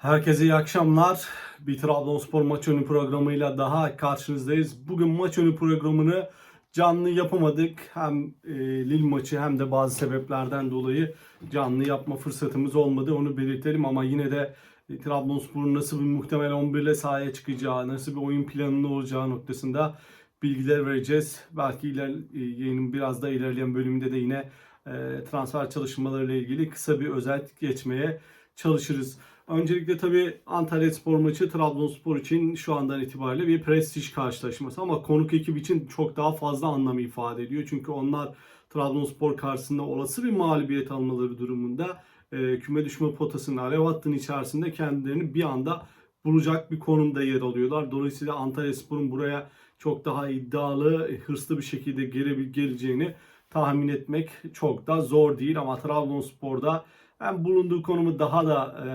Herkese iyi akşamlar. Bir Trabzonspor maç önü programıyla daha karşınızdayız. Bugün maç önü programını canlı yapamadık. Hem e, Lille maçı hem de bazı sebeplerden dolayı canlı yapma fırsatımız olmadı. Onu belirtelim ama yine de e, Trabzonspor'un nasıl bir muhtemel 11 ile sahaya çıkacağı, nasıl bir oyun planının olacağı noktasında bilgiler vereceğiz. Belki iler, e, yayının biraz da ilerleyen bölümünde de yine e, transfer çalışmalarıyla ilgili kısa bir özet geçmeye çalışırız. Öncelikle tabii Antalya Spor maçı Trabzonspor için şu andan itibariyle bir prestij karşılaşması ama konuk ekip için çok daha fazla anlam ifade ediyor. Çünkü onlar Trabzonspor karşısında olası bir mağlubiyet almaları durumunda e, küme düşme potasının alev hattının içerisinde kendilerini bir anda bulacak bir konumda yer alıyorlar. Dolayısıyla Antalya Spor'un buraya çok daha iddialı, hırslı bir şekilde gele- geleceğini tahmin etmek çok da zor değil ama Trabzonspor'da hem bulunduğu konumu daha da e,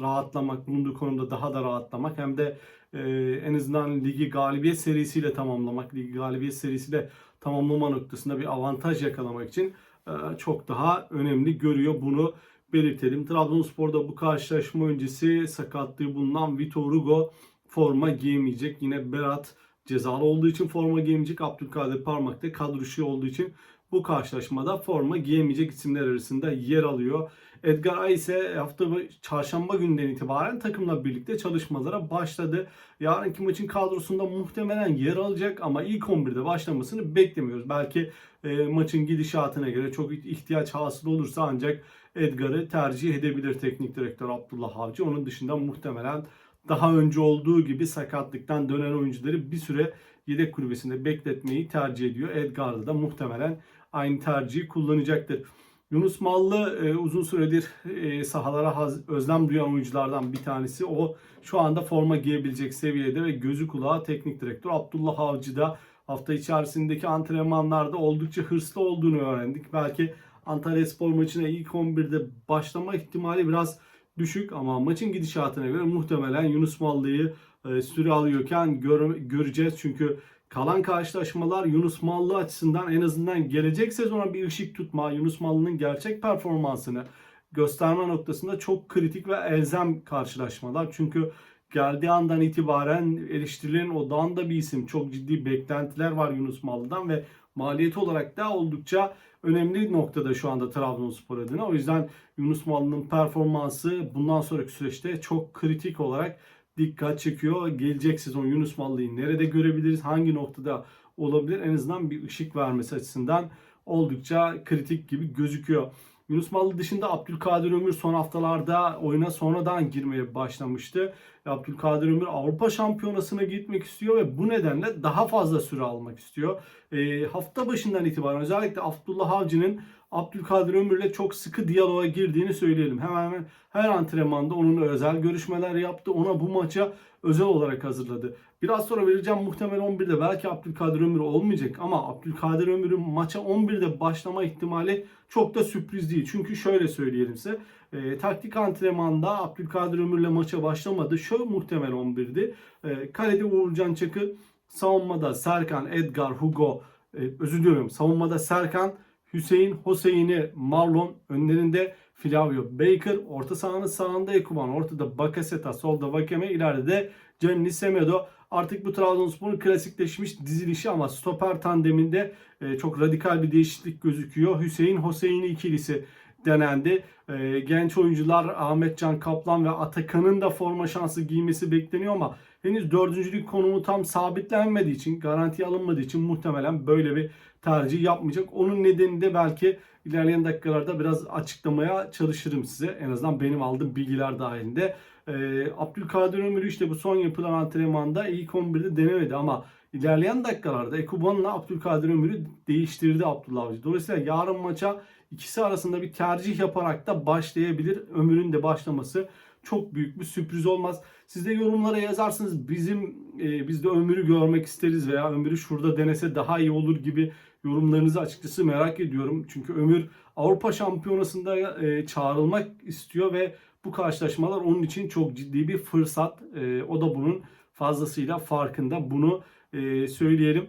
rahatlamak, bulunduğu konumda daha da rahatlamak hem de e, en azından ligi galibiyet serisiyle tamamlamak, ligi galibiyet serisiyle tamamlama noktasında bir avantaj yakalamak için e, çok daha önemli görüyor. Bunu belirtelim. Trabzonspor'da bu karşılaşma öncesi sakatlığı bulunan Vitor Hugo forma giyemeyecek. Yine Berat cezalı olduğu için forma giyemeyecek. Abdülkadir Parmak da kadroşu olduğu için bu karşılaşmada forma giyemeyecek isimler arasında yer alıyor. Edgar Ay ise hafta çarşamba günden itibaren takımla birlikte çalışmalara başladı. Yarınki maçın kadrosunda muhtemelen yer alacak ama ilk 11'de başlamasını beklemiyoruz. Belki e, maçın gidişatına göre çok ihtiyaç hasıl olursa ancak Edgar'ı tercih edebilir teknik direktör Abdullah Avcı. Onun dışında muhtemelen daha önce olduğu gibi sakatlıktan dönen oyuncuları bir süre yedek kulübesinde bekletmeyi tercih ediyor. Edgar'da da muhtemelen aynı tercihi kullanacaktır. Yunus Mallı e, uzun süredir e, sahalara haz, özlem duyan oyunculardan bir tanesi. O şu anda forma giyebilecek seviyede ve gözü kulağı teknik direktör Abdullah Avcı da hafta içerisindeki antrenmanlarda oldukça hırslı olduğunu öğrendik. Belki Antalya Spor maçına ilk 11'de başlama ihtimali biraz düşük ama maçın gidişatına göre muhtemelen Yunus Mallı'yı e, süre alıyorken gör, göreceğiz. Çünkü kalan karşılaşmalar Yunus Mallı açısından en azından gelecek sezona bir ışık tutma, Yunus Mallı'nın gerçek performansını gösterme noktasında çok kritik ve elzem karşılaşmalar. Çünkü geldiği andan itibaren eleştirilerin odağında bir isim. Çok ciddi beklentiler var Yunus Mallı'dan ve maliyeti olarak da oldukça önemli noktada şu anda Trabzonspor adına. O yüzden Yunus Mallı'nın performansı bundan sonraki süreçte çok kritik olarak dikkat çekiyor. Gelecek sezon Yunus Mallı'yı nerede görebiliriz? Hangi noktada olabilir? En azından bir ışık vermesi açısından oldukça kritik gibi gözüküyor. Yunus Mallı dışında Abdülkadir Ömür son haftalarda oyuna sonradan girmeye başlamıştı. Abdülkadir Ömür Avrupa Şampiyonası'na gitmek istiyor ve bu nedenle daha fazla süre almak istiyor. E, hafta başından itibaren özellikle Abdullah Avcı'nın Abdülkadir Ömür'le çok sıkı diyaloğa girdiğini söyleyelim. Hemen hemen her antrenmanda onunla özel görüşmeler yaptı. Ona bu maça özel olarak hazırladı. Biraz sonra vereceğim muhtemel 11'de belki Abdülkadir Ömür olmayacak ama Abdülkadir Ömür'ün maça 11'de başlama ihtimali çok da sürpriz değil. Çünkü şöyle söyleyelim size. E, taktik antrenmanda Abdülkadir Ömür'le maça başlamadı. Şöyle muhtemel 11'di. E, kalede Uğurcan Çakır, savunmada Serkan, Edgar, Hugo, e, özür diliyorum savunmada Serkan, Hüseyin, Hoseyin'i, Marlon önlerinde Flavio Baker, orta sahanın sağında Ekuban, ortada Bakaseta, solda Vakeme, ileride de Gianni Semedo. Artık bu Trabzonspor'un klasikleşmiş dizilişi ama stoper tandeminde e, çok radikal bir değişiklik gözüküyor. Hüseyin Hoseyin'i ikilisi denendi. E, genç oyuncular Ahmet Can Kaplan ve Atakan'ın da forma şansı giymesi bekleniyor ama henüz dördüncülük konumu tam sabitlenmediği için, garanti alınmadığı için muhtemelen böyle bir tercih yapmayacak. Onun nedeni de belki ilerleyen dakikalarda biraz açıklamaya çalışırım size. En azından benim aldığım bilgiler dahilinde. Ee, Abdülkadir Ömür'ü işte bu son yapılan antrenmanda ilk 11'de denemedi ama ilerleyen dakikalarda Ekuban'la Abdülkadir Ömür'ü değiştirdi Abdullah Avcı. Dolayısıyla yarın maça ikisi arasında bir tercih yaparak da başlayabilir. Ömür'ün de başlaması çok büyük bir sürpriz olmaz. Siz de yorumlara yazarsınız bizim e, biz de Ömür'ü görmek isteriz veya Ömür'ü şurada denese daha iyi olur gibi yorumlarınızı açıkçası merak ediyorum. Çünkü Ömür Avrupa Şampiyonası'nda e, çağrılmak istiyor ve bu karşılaşmalar onun için çok ciddi bir fırsat. E, o da bunun fazlasıyla farkında. Bunu e, söyleyelim.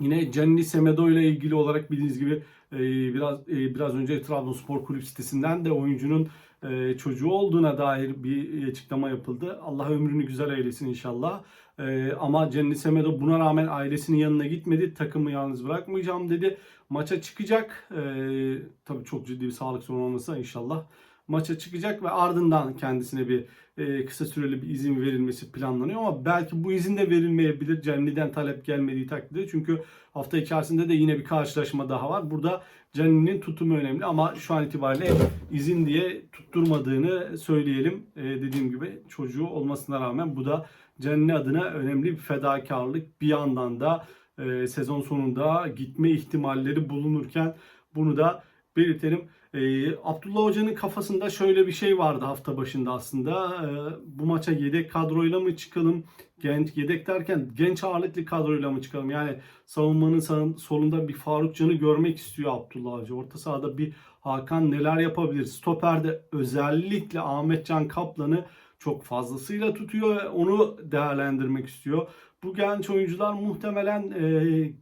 Yine Gianni Semedo ile ilgili olarak bildiğiniz gibi e, biraz e, biraz önce Trabzonspor kulüp sitesinden de oyuncunun e, çocuğu olduğuna dair bir açıklama yapıldı. Allah ömrünü güzel eylesin inşallah. Ama Cennet Semedo buna rağmen ailesinin yanına gitmedi. Takımı yalnız bırakmayacağım dedi. Maça çıkacak. Tabii çok ciddi bir sağlık sorunu olmasa inşallah maça çıkacak ve ardından kendisine bir e, kısa süreli bir izin verilmesi planlanıyor ama belki bu izin de verilmeyebilir Cenni'den talep gelmediği takdirde çünkü hafta içerisinde de yine bir karşılaşma daha var. Burada Cenni'nin tutumu önemli ama şu an itibariyle izin diye tutturmadığını söyleyelim. E, dediğim gibi çocuğu olmasına rağmen bu da Cenni adına önemli bir fedakarlık. Bir yandan da e, sezon sonunda gitme ihtimalleri bulunurken bunu da belirtelim. Ee, Abdullah Hoca'nın kafasında şöyle bir şey vardı hafta başında aslında. Ee, bu maça yedek kadroyla mı çıkalım? Genç yedek derken genç ağırlıklı kadroyla mı çıkalım? Yani savunmanın sağ, solunda bir Faruk Can'ı görmek istiyor Abdullah Hoca. Orta sahada bir Hakan neler yapabilir? Stoper'de özellikle Ahmet Can Kaplan'ı çok fazlasıyla tutuyor ve onu değerlendirmek istiyor. Bu genç oyuncular muhtemelen e,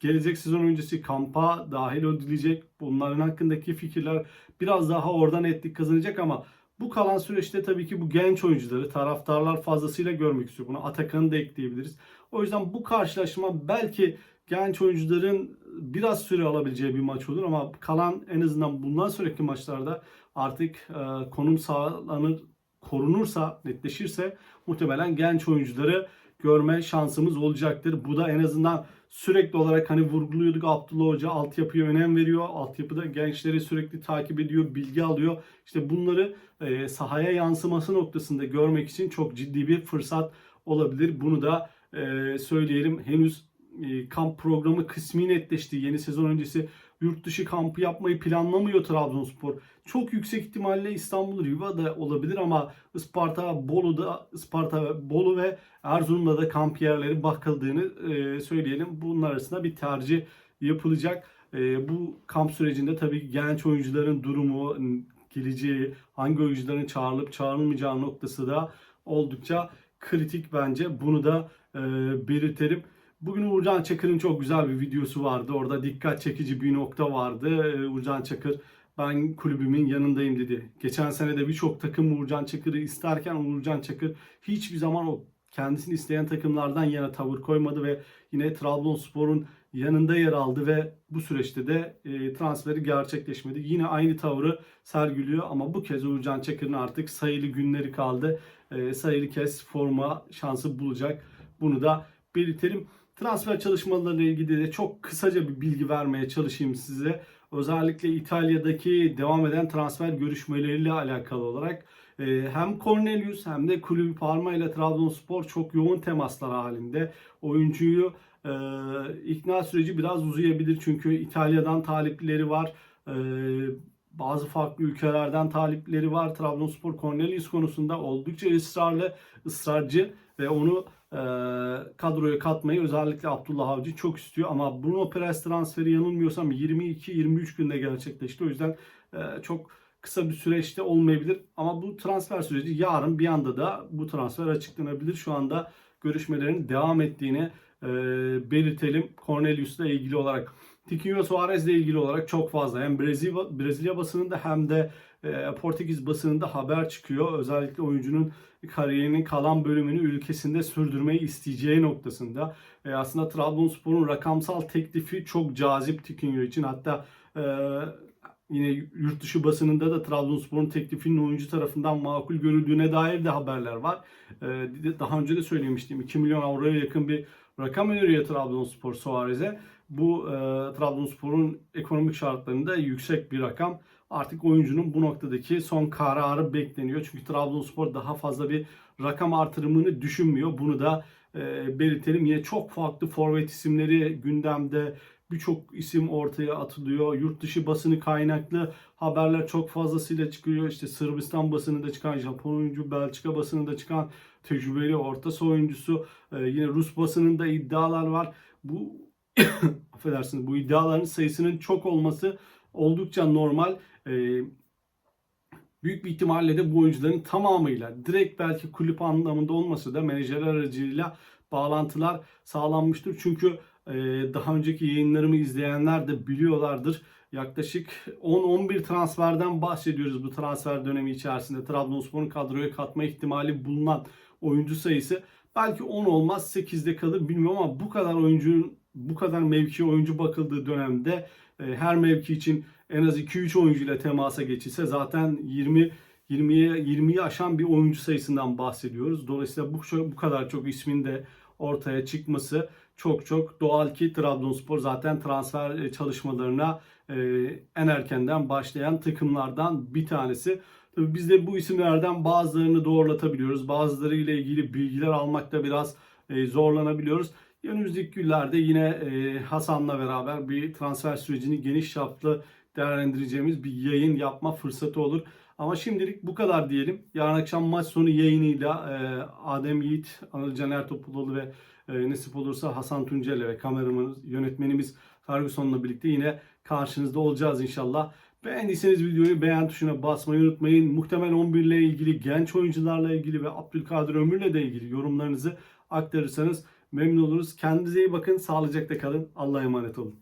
gelecek sezon öncesi kampa dahil edilecek. Bunların hakkındaki fikirler biraz daha oradan ettik kazanacak ama bu kalan süreçte tabii ki bu genç oyuncuları taraftarlar fazlasıyla görmek istiyor. Buna Atakan'ı da ekleyebiliriz. O yüzden bu karşılaşma belki genç oyuncuların biraz süre alabileceği bir maç olur ama kalan en azından bundan sonraki maçlarda artık e, konum sağlanır, korunursa, netleşirse muhtemelen genç oyuncuları görme şansımız olacaktır. Bu da en azından sürekli olarak hani vurguluyorduk Abdullah Hoca altyapıya önem veriyor. Altyapıda gençleri sürekli takip ediyor, bilgi alıyor. İşte bunları e, sahaya yansıması noktasında görmek için çok ciddi bir fırsat olabilir. Bunu da e, söyleyelim. Henüz e, kamp programı kısmi netleşti. Yeni sezon öncesi yurt dışı kampı yapmayı planlamıyor Trabzonspor. Çok yüksek ihtimalle İstanbul Riva'da olabilir ama Isparta, Bolu'da, Isparta, Bolu ve Erzurum'da da kamp yerleri bakıldığını e, söyleyelim. Bunun arasında bir tercih yapılacak. E, bu kamp sürecinde tabii genç oyuncuların durumu, geleceği, hangi oyuncuların çağrılıp çağrılmayacağı noktası da oldukça kritik bence. Bunu da e, belirtelim. Bugün Uğurcan Çakır'ın çok güzel bir videosu vardı. Orada dikkat çekici bir nokta vardı. Ee, Uğurcan Çakır ben kulübümün yanındayım dedi. Geçen sene de birçok takım Uğurcan Çakır'ı isterken Uğurcan Çakır hiçbir zaman o kendisini isteyen takımlardan yana tavır koymadı ve yine Trabzonspor'un yanında yer aldı ve bu süreçte de e, transferi gerçekleşmedi. Yine aynı tavrı sergiliyor ama bu kez Uğurcan Çakır'ın artık sayılı günleri kaldı. E, sayılı kez forma şansı bulacak. Bunu da belirtelim. Transfer çalışmalarıyla ilgili de çok kısaca bir bilgi vermeye çalışayım size. Özellikle İtalya'daki devam eden transfer görüşmeleriyle alakalı olarak e, hem Cornelius hem de kulübü Parma ile Trabzonspor çok yoğun temaslar halinde. Oyuncuyu e, ikna süreci biraz uzayabilir çünkü İtalya'dan talipleri var. E, bazı farklı ülkelerden talipleri var. Trabzonspor Cornelius konusunda oldukça ısrarlı, ısrarcı ve onu kadroya katmayı özellikle Abdullah Avcı çok istiyor. Ama Bruno Perez transferi yanılmıyorsam 22-23 günde gerçekleşti. O yüzden e, çok kısa bir süreçte olmayabilir. Ama bu transfer süreci yarın bir anda da bu transfer açıklanabilir. Şu anda görüşmelerin devam ettiğini e, belirtelim. Cornelius'la ilgili olarak. Tiquinho Suarez ile ilgili olarak çok fazla hem Brezilya, Brezilya basınında hem de e, Portekiz basınında haber çıkıyor. Özellikle oyuncunun kariyerinin kalan bölümünü ülkesinde sürdürmeyi isteyeceği noktasında. E, aslında Trabzonspor'un rakamsal teklifi çok cazip Tiquinho için. Hatta e, yine yurt dışı basınında da Trabzonspor'un teklifinin oyuncu tarafından makul görüldüğüne dair de haberler var. E, daha önce de söylemiştim 2 milyon avroya yakın bir rakam öneriyor Trabzonspor Suarez'e. Bu e, Trabzonspor'un ekonomik şartlarında yüksek bir rakam. Artık oyuncunun bu noktadaki son kararı bekleniyor. Çünkü Trabzonspor daha fazla bir rakam artırımını düşünmüyor. Bunu da e, belirtelim. Yine çok farklı forvet isimleri gündemde birçok isim ortaya atılıyor. Yurt dışı basını kaynaklı haberler çok fazlasıyla çıkıyor. İşte Sırbistan basınında çıkan, Japon oyuncu, Belçika basınında çıkan tecrübeli orta oyuncusu. Ee, yine Rus basınında iddialar var. Bu affedersiniz bu iddiaların sayısının çok olması oldukça normal. Ee, büyük bir ihtimalle de bu oyuncuların tamamıyla direkt belki kulüp anlamında olmasa da menajerler aracılığıyla bağlantılar sağlanmıştır. Çünkü e, daha önceki yayınlarımı izleyenler de biliyorlardır. Yaklaşık 10-11 transferden bahsediyoruz bu transfer dönemi içerisinde. Trabzonspor'un kadroya katma ihtimali bulunan oyuncu sayısı belki 10 olmaz 8'de kalır bilmiyorum ama bu kadar oyuncu bu kadar mevki oyuncu bakıldığı dönemde e, her mevki için en az 2-3 oyuncu ile temasa geçilse zaten 20 20'ye 20'yi aşan bir oyuncu sayısından bahsediyoruz. Dolayısıyla bu bu kadar çok ismin de ortaya çıkması çok çok doğal ki Trabzonspor zaten transfer e, çalışmalarına e, en erkenden başlayan takımlardan bir tanesi. Tabii biz de bu isimlerden bazılarını doğrulatabiliyoruz. Bazıları ile ilgili bilgiler almakta biraz zorlanabiliyoruz. Önümüzdeki günlerde yine e, Hasan'la beraber bir transfer sürecini geniş çaplı değerlendireceğimiz bir yayın yapma fırsatı olur. Ama şimdilik bu kadar diyelim. Yarın akşam maç sonu yayınıyla e, Adem Yiğit, Anıl Caner Topuloğlu ve e, nasip olursa Hasan Tunceli ve kameramanımız, yönetmenimiz Ferguson'la birlikte yine karşınızda olacağız inşallah. Beğendiyseniz videoyu beğen tuşuna basmayı unutmayın. Muhtemel 11 ile ilgili, genç oyuncularla ilgili ve Abdülkadir Ömür'le de ilgili yorumlarınızı aktarırsanız memnun oluruz. Kendinize iyi bakın, sağlıcakla kalın. Allah'a emanet olun.